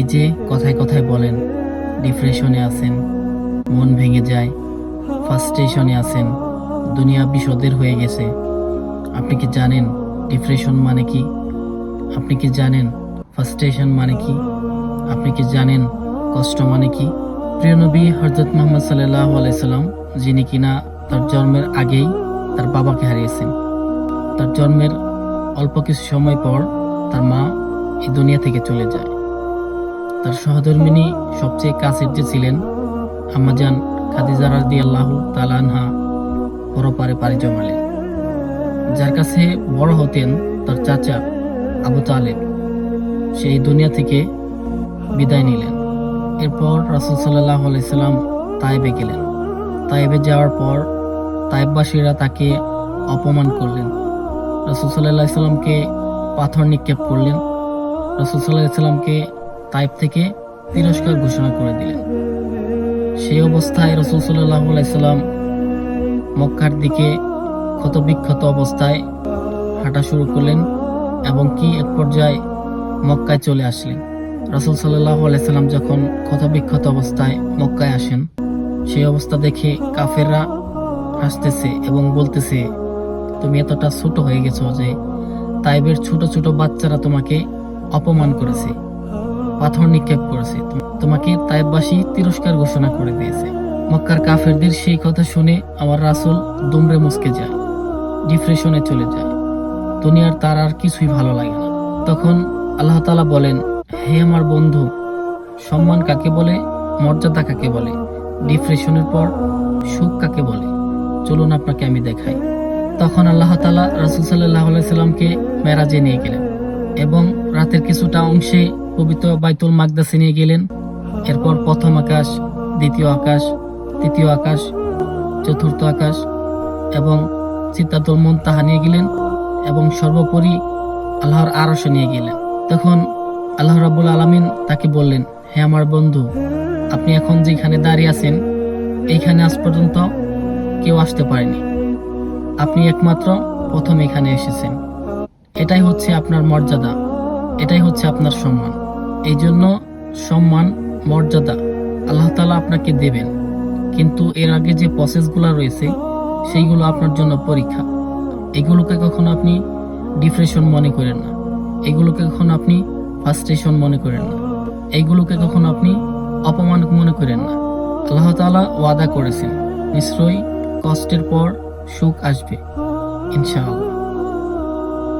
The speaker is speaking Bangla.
এই যে কথায় কথায় বলেন ডিপ্রেশনে আছেন, মন ভেঙে যায় ফার্স্টেশনে আছেন, দুনিয়া বিষদের হয়ে গেছে। আপনি কি জানেন ডিপ্রেশন মানে কি? আপনি কি জানেন ফার্স্টেশন মানে কি? আপনি কি জানেন কষ্ট মানে কি? প্রিয় নবী হজরত মোহাম্মদ সাল্লাহ আলাইসাল্লাম যিনি কিনা তার জন্মের আগেই তার বাবাকে হারিয়েছেন। তার জন্মের অল্প কিছু সময় পর তার মা এই দুনিয়া থেকে চলে যায়। তার সহধর্মিনী সবচেয়ে কাছের যে ছিলেন, আম্মাজান খাদিজা রাদি আল্লাহ তালানহা পরপারে পাড়ি জমালেন। যার কাছে বড় হতেন তার চাচা আবু তালেব। সেই দুনিয়া থেকে বিদায় নিলেন। এরপর রাসুল সাল্লাহ আলাইসাল্লাম তাইবে গেলেন। তাইবে যাওয়ার পর তাইববাসীরা তাকে অপমান করলেন। রাসুল সাল্লাহ সাল্লামকে পাথর নিক্ষেপ করলেন। রাসুল সাল্লাহ সাল্লামকে তাইব থেকে তিরস্কার ঘোষণা করে দিলেন। সেই অবস্থায় রসুল সাল্লাহ আলাইসাল্লাম মক্কার দিকে ক্ষতবিক্ষত অবস্থায় হাঁটা শুরু করলেন এবং কি এক পর্যায়ে মক্কায় চলে আসলেন। রসুল সাল্লাহ আলাইসাল্লাম যখন ক্ষতবিক্ষত অবস্থায় মক্কায় আসেন, সেই অবস্থা দেখে কাফেররা হাসতেছে এবং বলতেছে, তুমি এতটা ছোট হয়ে গেছো যে তাইবের ছোট ছোট বাচ্চারা তোমাকে অপমান করেছে। পাথর নিক্ষেপ করেছে। তোম- তোমাকে তাইববাসী তিরস্কার ঘোষণা করে দিয়েছে। মক্কার কাফেরদের সেই কথা শুনে আমার রাসুল দুমড়ে মুসকে যায়, ডিপ্রেশনে চলে যায়। দুনিয়ার তার আর কিছুই ভালো লাগে না। তখন আল্লাহ তালা বলেন, হে আমার বন্ধু, সম্মান কাকে বলে, মর্যাদা কাকে বলে, ডিপ্রেশনের পর সুখ কাকে বলে? চলুন আপনাকে আমি দেখাই। তখন আল্লাহ তালা রাসুল সাল্লাহ সাল্লামকে মেরাজে নিয়ে গেলেন এবং রাতের কিছুটা অংশে পবিত্র বাইতুল মাকদাসে নিয়ে গেলেন। এরপর প্রথম আকাশ, দ্বিতীয় আকাশ, তৃতীয় আকাশ, চতুর্থ আকাশ এবং চিত্তাতুল তাহা নিয়ে গেলেন এবং সর্বোপরি আল্লাহর আরশে নিয়ে গেলেন। তখন আল্লাহ রাবুল আলমিন তাকে বললেন, হে আমার বন্ধু, আপনি এখন যেখানে দাঁড়িয়ে আছেন, এইখানে আজ পর্যন্ত কেউ আসতে পারেনি। আপনি একমাত্র প্রথম এখানে এসেছেন। এটাই হচ্ছে আপনার মর্যাদা। এটাই হচ্ছে আপনার সম্মান। এই জন্য সম্মান, মর্যাদা আল্লাহ তালা আপনাকে দেবেন। কিন্তু এর আগে যে প্রসেসগুলো রয়েছে, সেইগুলো আপনার জন্য পরীক্ষা। এগুলোকে কখনো আপনি ডিপ্রেশন মনে করেন না। এগুলোকে কখনো আপনি ফার্স্টেশন মনে করেন না। এইগুলোকে কখনো আপনি অপমান মনে করেন না। আল্লাহ তাআলা ওয়াদা করেছেন, নিশ্চয়ই কষ্টের পর সুখ আসবে, ইনশাআল্লাহ।